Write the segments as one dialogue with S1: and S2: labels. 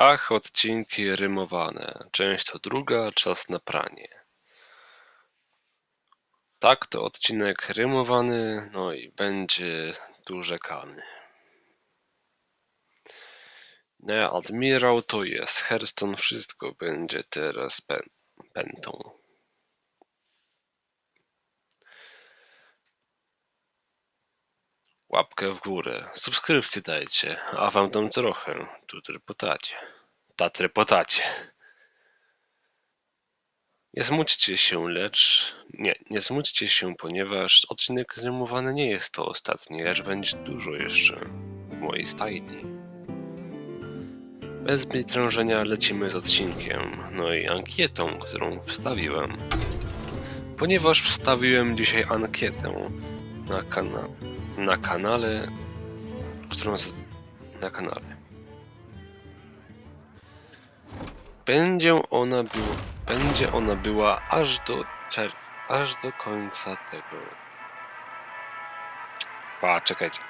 S1: Ach, odcinki rymowane. Część to druga, czas na pranie. Tak, to odcinek rymowany, no i będzie durzekany. Nie, admirał to jest. Herston wszystko będzie teraz pę- pętą. Łapkę w górę. Subskrypcję dajcie, a wam dam trochę. Tu trypotacie. Ta trypotacie. Nie smućcie się, lecz... Nie, nie smućcie się, ponieważ odcinek rymowany nie jest to ostatni, lecz będzie dużo jeszcze w mojej stajni. Bez drążenia lecimy z odcinkiem, no i ankietą, którą wstawiłem. Ponieważ wstawiłem dzisiaj ankietę na, kana na kanale, którą na kanale. Będzie ona była, będzie ona była aż do czer... aż do końca tego. A, czekajcie.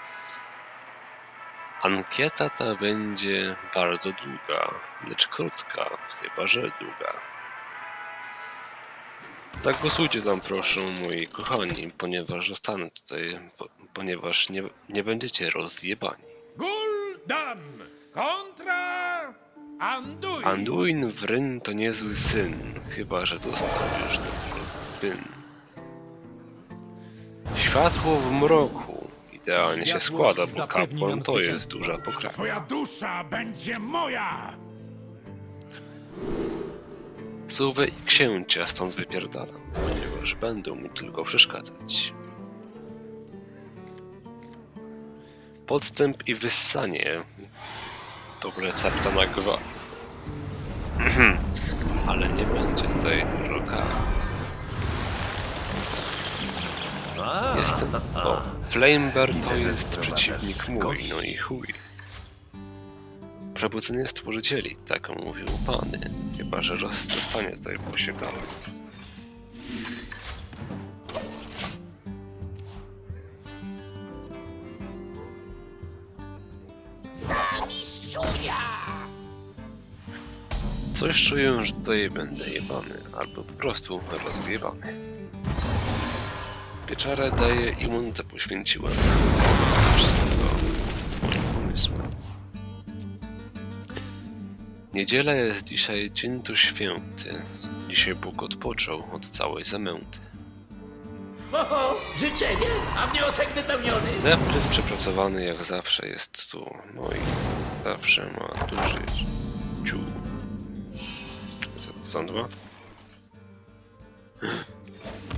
S1: Ankieta ta będzie bardzo długa, lecz krótka, chyba że długa. Zagłosujcie tam proszę, moi kochani, ponieważ zostanę tutaj, po, ponieważ nie, nie będziecie rozjebani.
S2: Gul'dan kontra Anduin.
S1: Anduin Wryn to niezły syn, chyba że dostał już syn. Światło w mroku. Idealnie się składa, bo kapłan to jest duża pokraka.
S2: Twoja dusza będzie moja.
S1: Suwę i księcia stąd wypierdalam, ponieważ będą mi tylko przeszkadzać. Podstęp i wyssanie to recepta na gwa. Ale nie będzie tutaj dużo. Jestem... O, Flamebear to jest przeciwnik mój, no i chuj. Przebudzenie stworzycieli, tak mówił Pany. Chyba, że zostanie tutaj posiekany. Coś czuję, że tutaj będę jebany, albo po prostu rozjebany. Pieczarę daję i monetę poświęciłem. Wszystkiego pomysłem. Niedziela jest dzisiaj dzień tu święty. Dzisiaj Bóg odpoczął od całej zamęty.
S3: Oho, życzenie, a wniosek wypełniony.
S1: Neprys przepracowany jak zawsze jest tu. No i zawsze ma tu żyć. Ciu. Co stąd ma?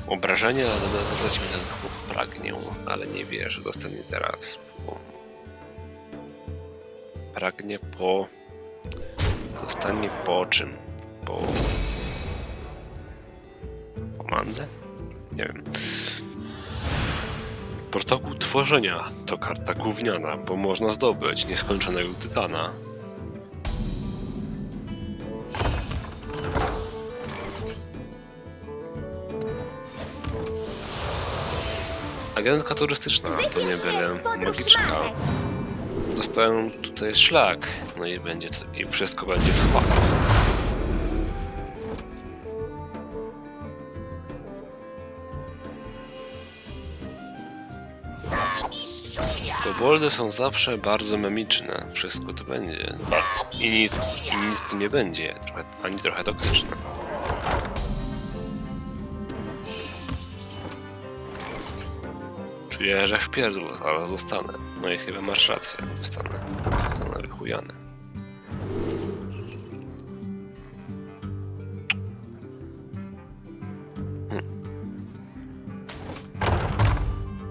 S1: Obrażenia zadać mi ten chłop pragnie, ale nie wie, że dostanie teraz. Bo... Pragnie po... Dostanie po czym? Po... Po mandze? Nie wiem. Protokół tworzenia to karta gówniana, bo można zdobyć nieskończonego tytana. Agentka turystyczna to nie byle magiczka. Dostałem tutaj szlak, no i będzie i wszystko będzie w.
S3: Zamistrzunia!
S1: Koboldy są zawsze bardzo memiczne. Wszystko to będzie. I nic, I nic tu nie będzie. Trochę, ani trochę toksyczne. Czuję, że w pierdlu zaraz zostanę. No i chyba masz rację. Zostanę. Zostanę wychujany.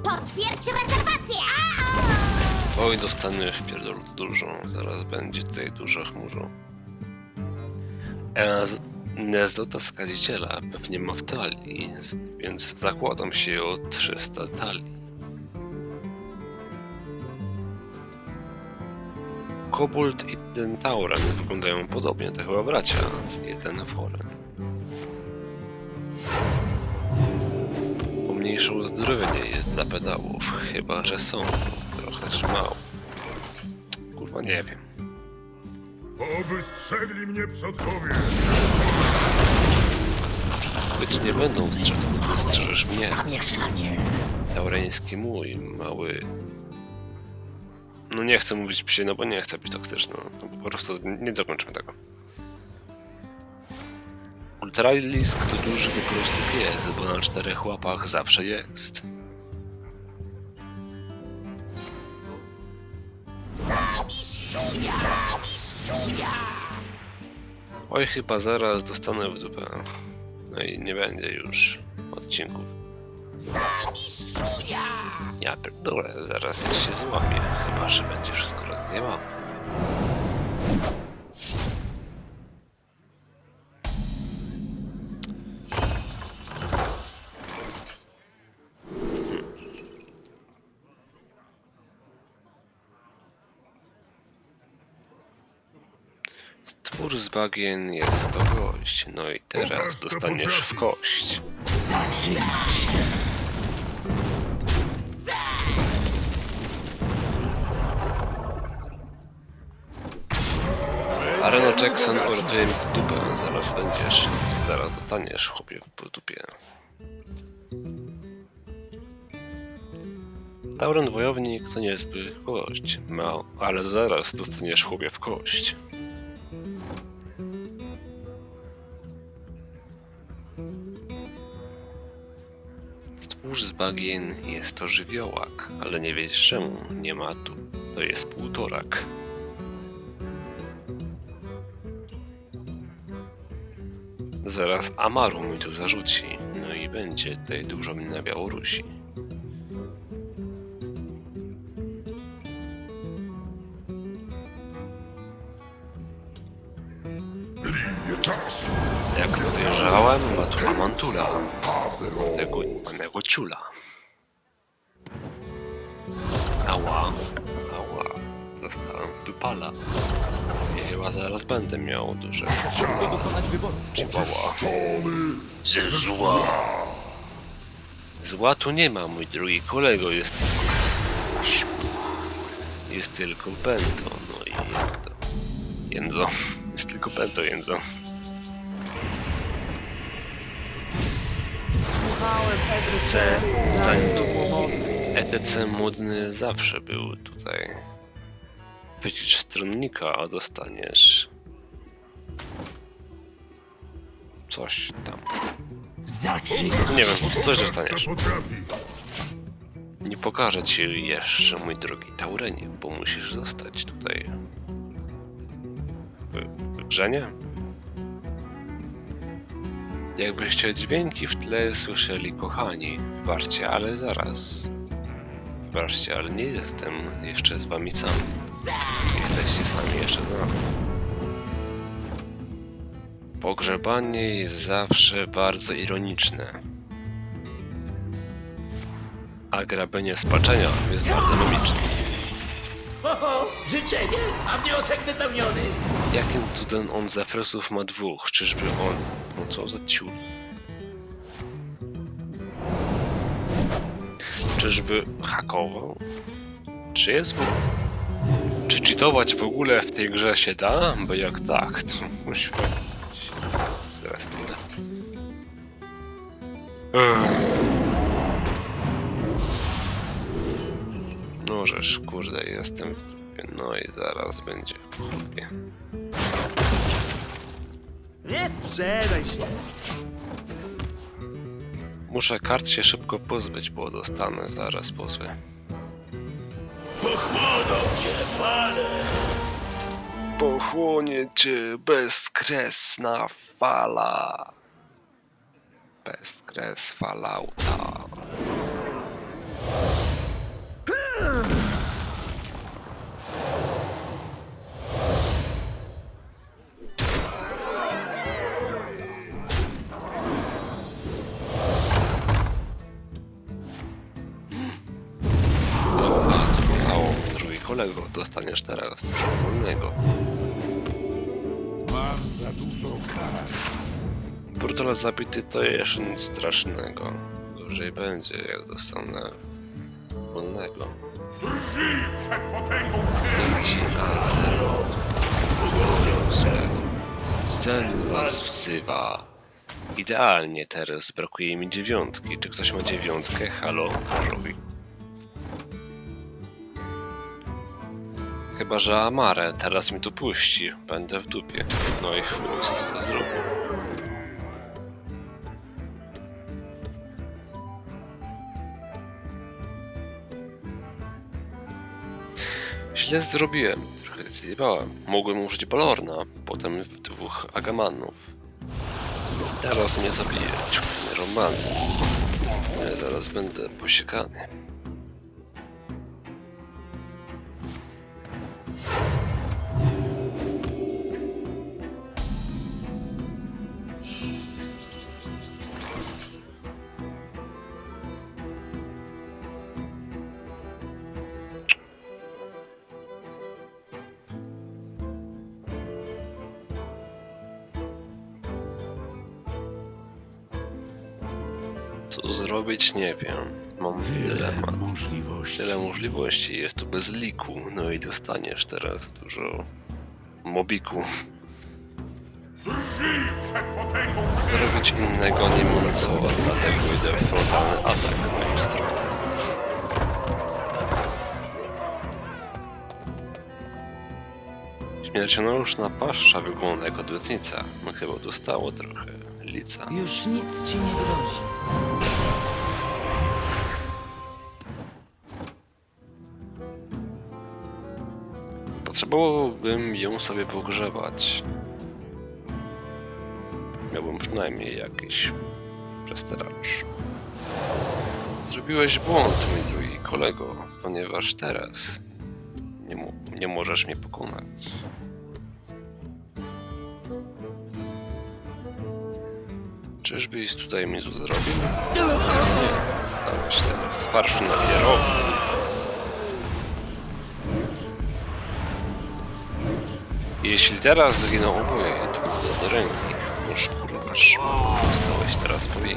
S3: Potwierdź rezerwację!
S1: Oj, dostanę w pierdolu dużo. Zaraz będzie tutaj dużo chmurzo. E, Nezlota skaziciela pewnie ma w talii, więc zakładam się o 300 talii. Kobold i ten Tauren wyglądają podobnie, to chyba bracia z jeden foren. Pomniejsze uzdrowienie jest dla pedałów, chyba że są trochę mało. Kurwa nie wiem.
S2: Oby strzegli mnie przodkowie!
S1: Być nie będą strzec, bo ty strzeżesz mnie.
S3: Zamieszanie.
S1: Taureński mój, mały... No nie chcę mówić psie, no bo nie chcę być toksyczny. No, po prostu nie dokończymy tego. Ultralisk to duży po prostu pies, bo na czterech łapach zawsze jest. Oj, chyba zaraz dostanę w dupę. No i nie będzie już odcinków.
S3: Zamistrzunia.
S1: Ja pierdolę, zaraz ja się złamię, chyba że będzie wszystko rozjebane. Twór z bagien jest to gość, no i teraz dostaniesz w kość.
S3: Zaczyna się.
S1: Areno Jackson uratuje mi dupę, zaraz będziesz, zaraz dostaniesz chłopie po dupie. Tauren Wojownik to niezły gość, no, ale zaraz dostaniesz chłopie w kość. Stwórz z bagien jest to żywiołak, ale nie wiesz czemu, nie ma tu, to jest półtorak. Zaraz Amaru mi tu zarzuci, no i będzie tutaj dużo na Białorusi. Jak podejrzewałem, ma tu Amantula, tego panego ciula. Zostałem w dupala. I chyba zaraz będę miał duże Chihuahua. Ze zła. Zła tu nie ma, mój drugi kolego, jest Jest tylko pęto, no i jak to? Jędzo. Jest tylko pęto, jędzo. ETC, zanim to było. ETC modny zawsze był tutaj. Wycisz stronnika, a dostaniesz... Coś tam. Nie wiem, coś
S2: Co
S1: dostaniesz. Nie pokażę ci jeszcze, mój drogi Taurenie, bo musisz zostać tutaj. W, w grze nie? Jakbyście dźwięki w tle słyszeli, kochani, wybaczcie, ale zaraz. Wybaczcie, ale nie jestem jeszcze z wami sam. Jesteście sami jeszcze nami. Pogrzebanie jest zawsze bardzo ironiczne. A grabienie spaczenia jest bardzo logiczne.
S3: Oho, życzenie, a wniosek wypełniony.
S1: Jakim cudem on z Efresów ma dwóch? Czyżby on... No co za ciul? Czyżby hakował? Czy jest w... Czy cheatować w ogóle w tej grze się da? Bo jak tak, to musi... Zaraz tyle. Żeż, kurde, jestem. No i zaraz będzie w dupie.
S4: Nie sprzedaj się.
S1: Muszę kart się szybko pozbyć, bo dostanę zaraz pozwy.
S3: Pochłoną cię fale.
S1: Pochłonie cię bezkresna fala. Bezkres falauta. Kolego, dostaniesz teraz dużo wolnego.
S2: Mam za dużo kar!
S1: Brutala zabity to jeszcze nic strasznego. Gorzej będzie, jak dostanę wolnego.
S2: Drżyj przed potęgą!
S1: Ci na zero. ten was wzywa. Idealnie teraz, brakuje mi dziewiątki. Czy ktoś ma dziewiątkę? Halo? Robi. Chyba, że Amare teraz mi tu puści. Będę w dupie. No i chuj, co zrobię? Źle zrobiłem. Trochę zjebałem. Mogłem użyć Balorna, potem dwóch Agamannów. Teraz mnie zabije, ciuchny Roman. Ja zaraz będę posiekany. Nie wiem. Mam dylemat.
S4: możliwości.
S1: Tyle możliwości, jest tu bez liku, no i dostaniesz teraz dużo mobiku. Zrobić innego nie mam co, dlatego idę w frontalny atak na ich stronę. Śmiercionośna paszcza wygląda jak odwetnica. No chyba dostało trochę lica.
S5: Już nic ci nie grozi.
S1: Potrzebowałbym ją sobie pogrzebać. Miałbym przynajmniej jakiś przesteracz. Zrobiłeś błąd, mój drogi kolego, ponieważ teraz nie, nie możesz mnie pokonać. Czyżbyś tutaj mi tu zrobił? Stałeś teraz twarz na. Jeśli teraz zginą oboje, to będę do ręki. Noż kurwa, zostałeś teraz powie.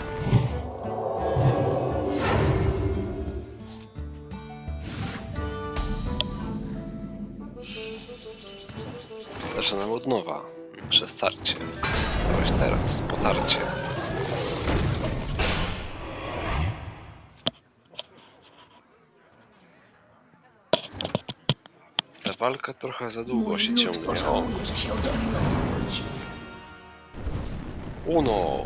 S1: Zaczynam od nowa. Nasze starcie. Stałeś teraz, potarcie. Walka trochę za długo się ciągnie. O. Uno,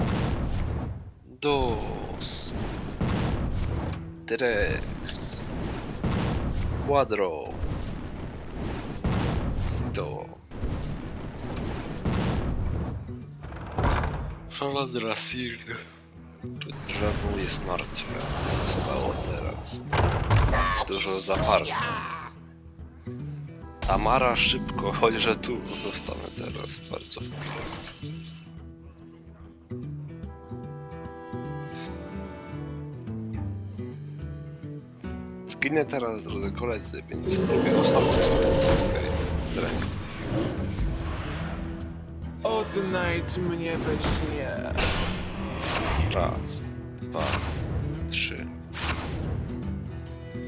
S1: dos, tres, cuatro, cinco. Fala Drasil. Drzewo jest martwe. Zostało teraz. Dużo zaparcia. Tamara szybko, że tu zostanę teraz bardzo. Zginę teraz, drodzy koledzy, więc robię ostatnie. Okej, okay.
S6: Odnajdź mnie we śnie.
S1: Raz, dwa.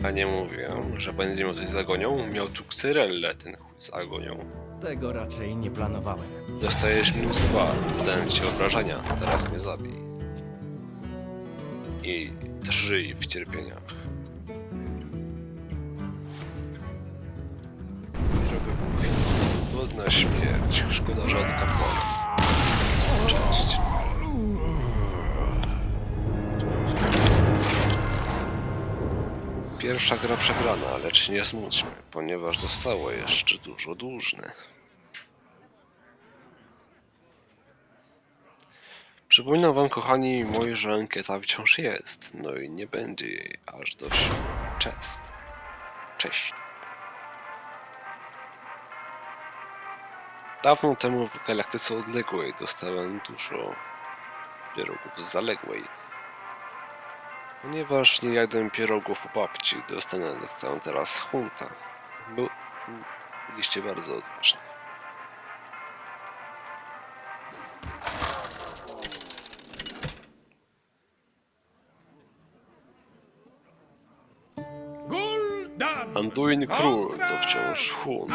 S1: A nie mówiłem, że będziemy coś z agonią? Miał tu ksyrellę ten chuj z agonią.
S4: Tego raczej nie planowałem.
S1: Dostajesz minus dwa, dając ci obrażenia. Teraz mnie zabij. I drżyj w cierpieniach. Błogieństwo. Godna śmierć. Szkoda, że od kapłana. Cześć. Pierwsza gra przegrana, lecz nie smućmy, ponieważ zostało jeszcze dużo dłużnych. Przypominam wam, kochani moi, że ankieta wciąż jest, no i nie będzie jej aż do czest. Cześć. Dawno temu w galaktyce odległej dostałem dużo pierogów z zaległej. Ponieważ nie jadłem pierogów u babci, dostanę chcę teraz hunta. Byliście bardzo odważni. Anduin Król to wciąż hun.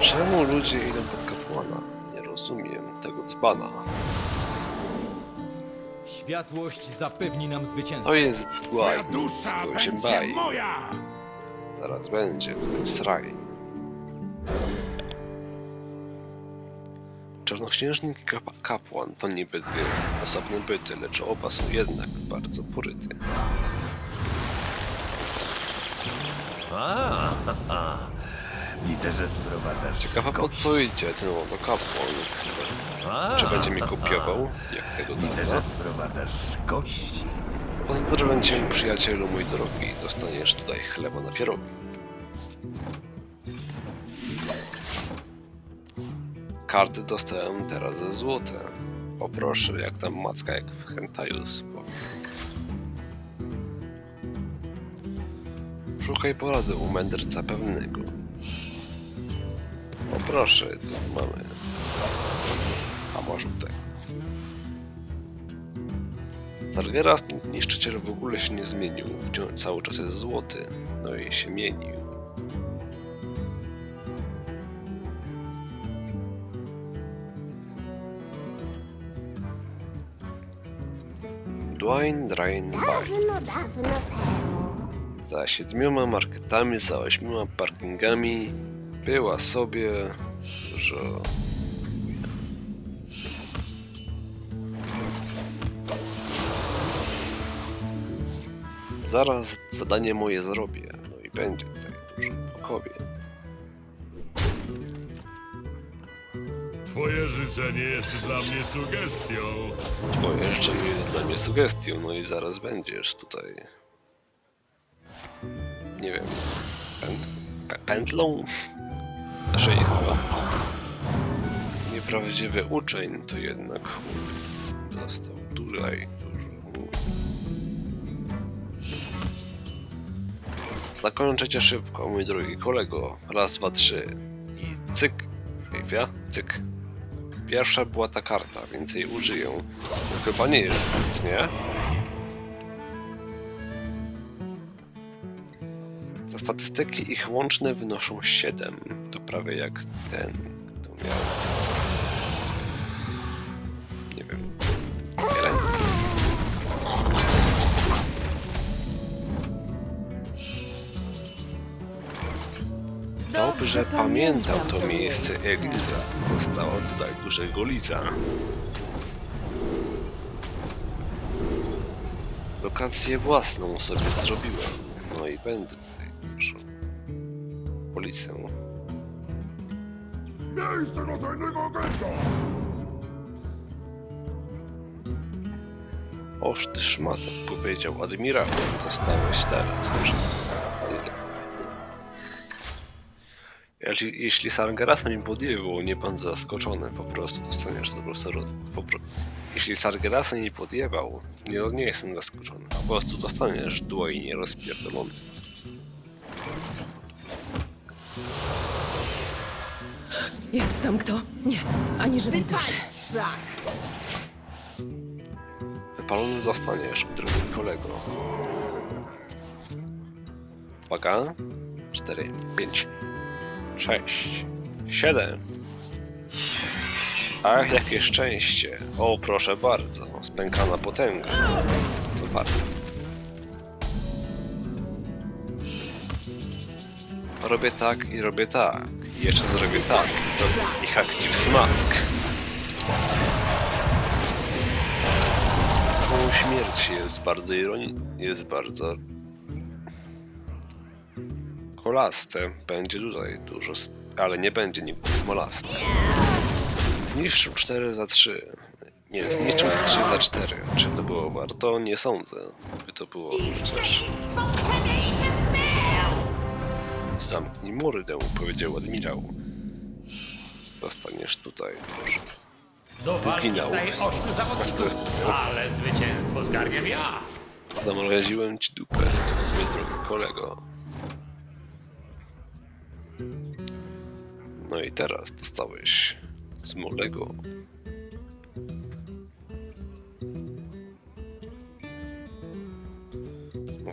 S1: Czemu ludzie idą pod kapłana? Nie rozumiem tego dzbana.
S4: Światłość zapewni nam zwycięstwo.
S1: To jest
S2: dusza
S1: z się
S2: będzie
S1: baj.
S2: moja!
S1: Zaraz będzie, to jest raj. Czarnoksiężnik i kap kapłan to niby dwie osobne byty, lecz oba są jednak bardzo poryte.
S7: A, haha. Widzę, że sprowadzasz
S1: Ciekawa po co idzie ten oto kapłan.
S7: A,
S1: Czy będzie mi kopiował, jak tego
S7: Widzę, że sprowadzasz gości.
S1: Pozdrowiam cię przyjacielu mój drogi, dostaniesz tutaj chleba na pierogi. Karty dostałem teraz ze złote. O proszę, jak tam macka jak w hentaju spoko. Szukaj porady u mędrca pewnego. O proszę, tu mamy. A może tutaj. Targeras niszczyciel w ogóle się nie zmienił. Cały czas jest złoty. No i się mienił. Dwayne Drain.
S8: Dawno, dawno temu.
S1: Za siedmioma marketami, za ośmioma parkingami była sobie, że... Zaraz zadanie moje zrobię, no i będzie tutaj dużo pokowie.
S2: Twoje życzenie jest dla mnie sugestią.
S1: O, jeszcze mi dla mnie sugestią, no i zaraz będziesz tutaj. Nie wiem. Pęd pętlą? Naszej chyba. Nieprawdziwy uczeń to jednak dostał tutaj dużo. Szybko, mój drogi kolego. Raz, dwa, trzy. I cyk. Wia, cyk. Pierwsza była ta karta, więc jej użyję. To chyba nie jest nie? Za statystyki ich łączne wynoszą 7. Prawie jak ten, kto miał. Nie wiem. Dobrze pamiętał to miejsce Eliza. Dostała tutaj dużego liza. Lokację własną sobie zrobiłem. No i będę
S2: Miejsce do tajnego agenta!
S1: Oż ty szmato, powiedział admirał. Dostałeś teraz. Jeśli, jeśli Sargerasa mi podjęło, nie pan zaskoczony, po prostu dostaniesz to po prostu... jeśli Sargerasa nie podjęwał, nie, nie jestem zaskoczony. Po prostu dostaniesz dłonie rozpierdolony.
S5: Jest tam kto? Nie, ani żywej duszy.
S1: Wypalony zostaniesz, drogi kolego. Uwaga. 4, 5, 6, 7. Ach, jakie szczęście. O, proszę bardzo. Spękana potęga. To bardzo. Robię tak i robię tak. Jeszcze zrobię tak. I hak ci w smak. Tą śmierć jest bardzo ironiczna. Jest bardzo kolaste. Będzie tutaj dużo, ale nie będzie nigdy smolaste. Zniszczył 4 za 3. Nie, zniszczył 3 za 4. Czy to było warto? Nie sądzę. By to było chociaż... Zamknij mordę, powiedział admirał. Zostaniesz tutaj. proszę.
S9: Do walki
S1: Wyginał.
S9: staje ośmiu zawodników, ale zwycięstwo zgarniam ja.
S1: Zamroziłem ci dupę, mój drogi kolego. No i teraz dostałeś smolego.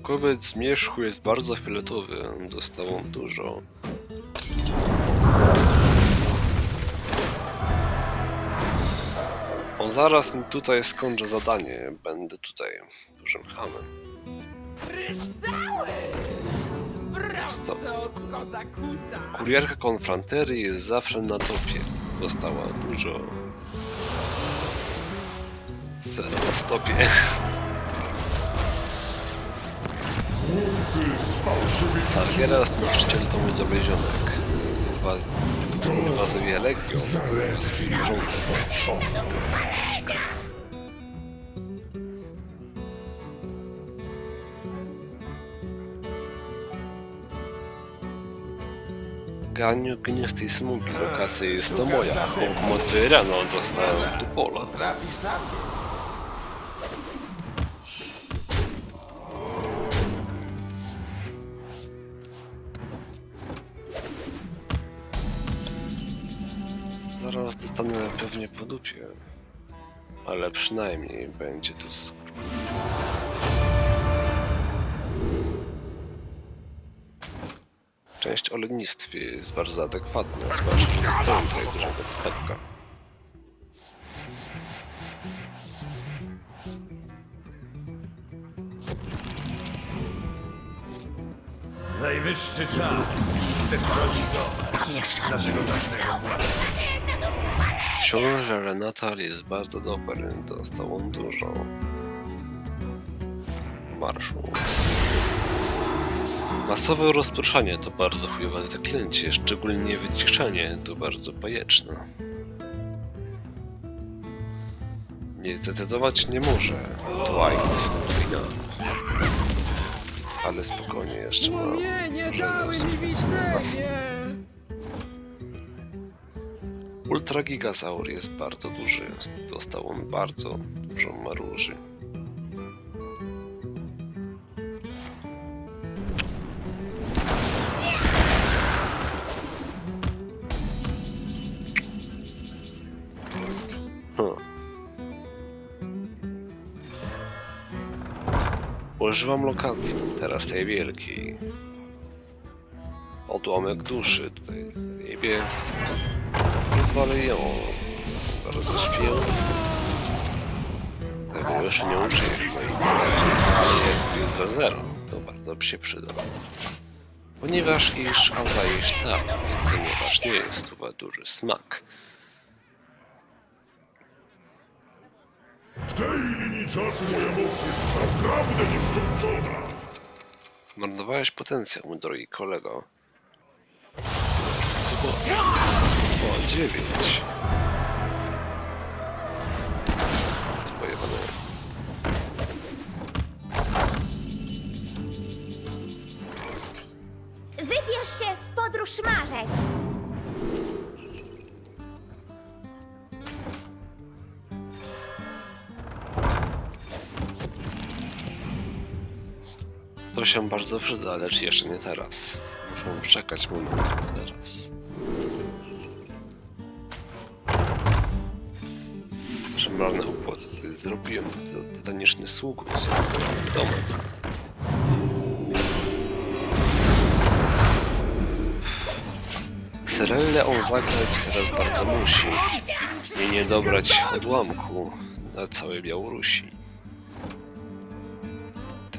S1: Smakowiec zmierzchu jest bardzo fioletowy, dostałam dużo. O, zaraz mi tutaj skończę zadanie. Będę tutaj dużym hamem. Kryształy! Kurierka konfranterii jest zawsze na topie. Dostała dużo. Zero na stopie. Targiera jest niszczyciel to mój dobry ziomek. Inwaz- Inwazuje Legion. Żołnierz. Ganiu tej smugi. Lokacja jest to moja. Punkt mocy rano dostałem do pola. Zaraz dostanę pewnie po dupie. Ale przynajmniej będzie to skrót. Część o lenistwie jest bardzo adekwatna, zwłaszcza, że dostałem tutaj dużego wypadka.
S7: Najwyższy czas. Technologizo. Naszego dawnego władcy.
S1: Książę Renatal jest bardzo dobry, dostał on dużo marszu. Masowe rozproszenie to bardzo chujowe zaklęcie, szczególnie wyciszenie to bardzo bajeczne. Nie zdecydować nie może Twilight wina. Ale spokojnie jeszcze mam.
S5: nie
S1: dały mi
S5: widzenie!
S1: Ultra Gigasaur jest bardzo duży. Dostał on bardzo dużo maruży. Hm. Używam lokacji, teraz tej wielkiej. Odłamek duszy, tutaj zjebie. Rozwalę ją. Bardzo śpię. Tego jeszcze nie moim ale jak jest za zero, to bardzo by się przydał. Ponieważ iż, a za iż tak, ponieważ nie jest to duży smak.
S2: W tej linii czasu moja moc jest naprawdę nieskończona.
S1: Zmarnowałeś potencjał, mój drogi kolego. To dziewięć. Spojebane.
S8: Wybierz się w podróż marzeń.
S1: To się bardzo przyda, lecz jeszcze nie teraz. Muszę czekać moment teraz. Układy. Gdy Zrobiłem ty- tytaniczny sług z domem. Serelle on zagrać teraz bardzo musi. I nie dobrać odłamku na całej Białorusi.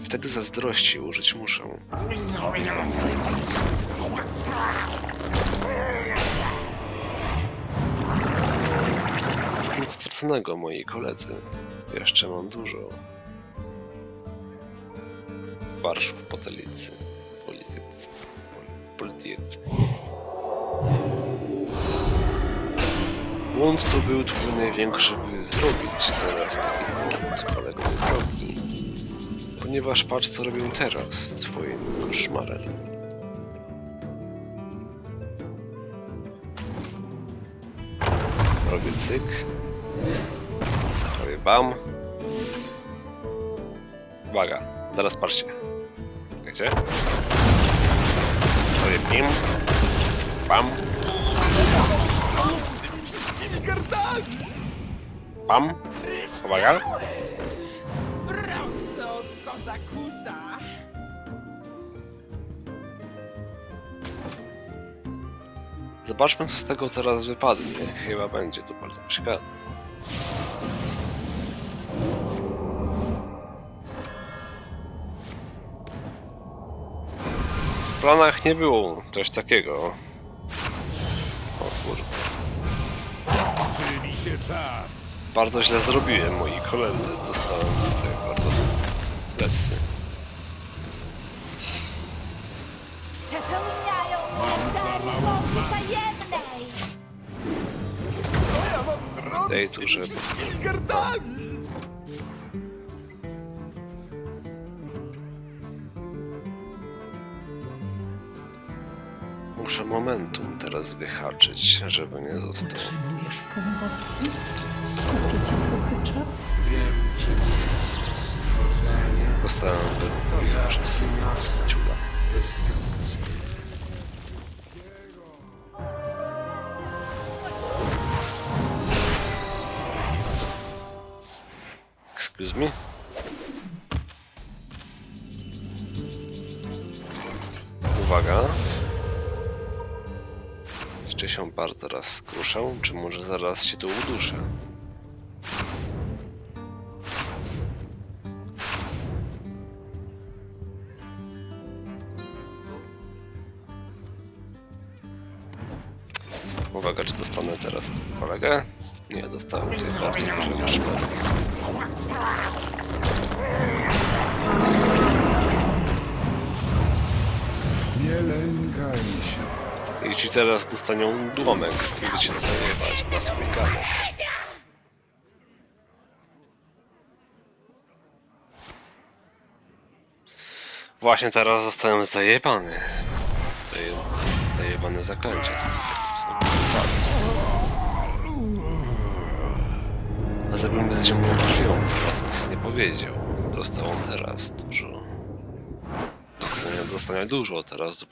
S1: Wtedy zazdrości użyć muszę. Straconego, moi koledzy. Jeszcze mam dużo. Warszów potelicy. Politycy. Politycy. Błąd to był twój największy, by zrobić teraz taki błąd, kolego drogi. Ponieważ patrz co robią teraz z twoim koszmarem. Robię cyk. Robię bam. Uwaga, teraz patrzcie. Wiecie? Robię pim. Bam. Bam. Uwaga.
S5: Prosto od kozakusa!
S1: Zobaczmy co z tego teraz wypadnie. Chyba będzie to bardzo ciekawe. Planach nie było coś takiego. O kurwa. Bardzo źle zrobiłem, moi koledzy dostałem tutaj bardzo plecy.
S8: Przepełniają montery mocy tajemnej!
S1: Tej tu, żeby... Muszę momentum teraz wyhaczyć, żeby nie został.
S3: Potrzebujesz pomocy? Skupię ci trochę czasu.
S1: Zostałem wyruchany przez ciula. Excuse me? Uwaga. Jeszcze się bardzo raz skruszę, czy może zaraz się tu uduszę? Uwaga, czy dostanę teraz kolegę? Nie, dostałem tutaj bardzo dużego szpera.
S2: Nie lękaj się.
S1: I ci teraz dostanią dłomek, który się zajebać na swój ganek. Właśnie teraz zostałem zajebany. Zaje- Zajebane zaklęcie. A zabijmy z ciągłą krwią, teraz nic nie powiedział. Dostał on teraz dużo. Dostanie, dostanie dużo teraz do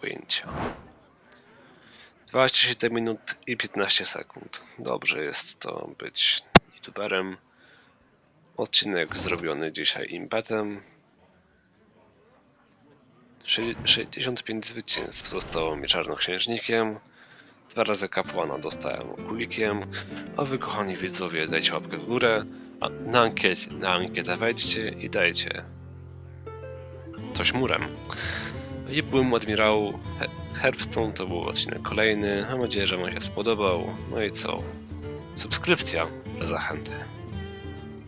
S1: pojęcia. 27 minut i 15 sekund. Dobrze jest to być youtuberem. Odcinek zrobiony dzisiaj impetem. Szy- 65 zwycięstw zostało mi czarnoksiężnikiem. Dwa razy kapłana dostałem okulikiem. A wy kochani widzowie dajcie łapkę w górę. A na, ankiecie, na ankietę wejdźcie i dajcie coś murem. I byłem admirał He- Herbstone, to był odcinek kolejny. Mam nadzieję, że Wam się spodobał. No i co? Subskrypcja dla zachęty.